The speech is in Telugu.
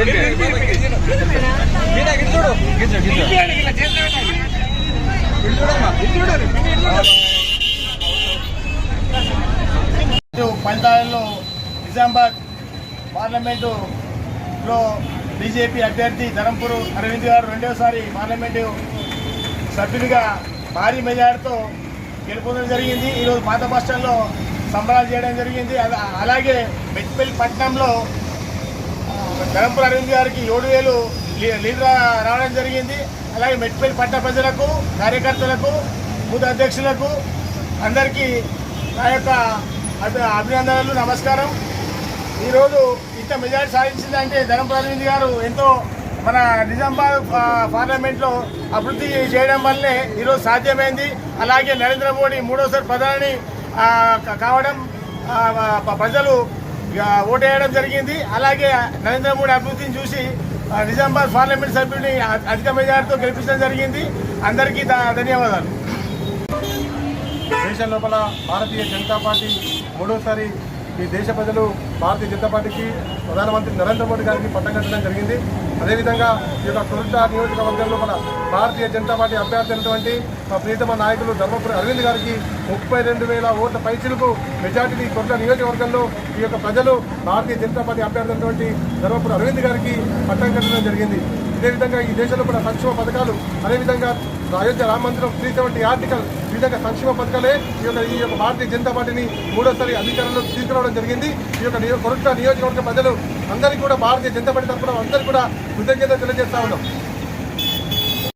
ఇటు ఫలితాలలో నిజామాబాద్ పార్లమెంటులో బీజేపీ అభ్యర్థి ధరంపూర్ అరవింద్ గారు రెండోసారి పార్లమెంటు సభ్యుడిగా భారీ మెజార్టీతో గెలుపొందడం జరిగింది. ఈరోజు పాత బస్టాండ్లో సంబరాలు చేయడం జరిగింది. అలాగే మెట్పల్లి పట్టణంలో ధరంపూర్ అరవింద్ గారికి ఏడు వేలు లీ- లీడర్ రావడం జరిగింది. అలాగే మెట్పల్లి పట్టణ ప్రజలకు కార్యకర్తలకు బూత్ అధ్యక్షులకు అందరికీ నా యొక్క అభి- అభినందనలు నమస్కారం. ఈరోజు ఇంత మెజారిటీ సాధించిందంటే ధనంపూర్ అరవింద్ గారు ఎంతో మన నిజామాబాద్ పార్లమెంట్లో అభివృద్ధి చేయడం వల్లే ఈరోజు సాధ్యమైంది. అలాగే నరేంద్ర మోడీ మూడోసారి ప్రధాని కావడం ప్రజలు ఓటేయడం జరిగింది. అలాగే నరేంద్ర మోడీ అభివృద్ధిని చూసి నిజామాబాద్ పార్లమెంట్ సభ్యుడిని అధిక మెజార్టీతో గెలిపించడం జరిగింది. అందరికీ ధన్యవాదాలు. దేశం లోపల భారతీయ జనతా పార్టీ మూడోసారి ఈ దేశ ప్రజలు భారతీయ జనతా పార్టీకి ప్రధానమంత్రి నరేంద్ర మోడీ గారికి పట్టం కట్టడం జరిగింది. అదేవిధంగా ఈ యొక్క తొలుత నియోజకవర్గంలో మన భారతీయ జనతా పార్టీ అభ్యర్థి అయినటువంటి మా ప్రీతమ నాయకులు ధర్మపురి అరవింద్ గారికి ముప్పై రెండు వేల ఓట్ల పైచిలకు మెజార్టీ తొలుత నియోజకవర్గంలో ఈ యొక్క ప్రజలు భారతీయ జనతా పార్టీ అభ్యర్థి అయినటువంటి ధర్మపురి అరవింద్ గారికి పట్టం కట్టడం జరిగింది. అదేవిధంగా ఈ దేశంలో కూడా సంక్షేమ పథకాలు అదేవిధంగా అయోధ్య రామ మందిరం త్రీ సెవెంటీ ఆర్టికల్ ఈ విధంగా సంక్షేమ పథకాలే ఈ యొక్క ఈ యొక్క భారతీయ జనతా పార్టీని మూడోసారి అధికారంలో తీసుకురావడం జరిగింది. ఈ యొక్క నియో- కొరట నియోజకవర్గ ప్రజలు అందరికీ కూడా భారతీయ జనతా పార్టీ తరఫున అందరికీ కూడా కృతజ్ఞత తెలియజేస్తా ఉన్నాం.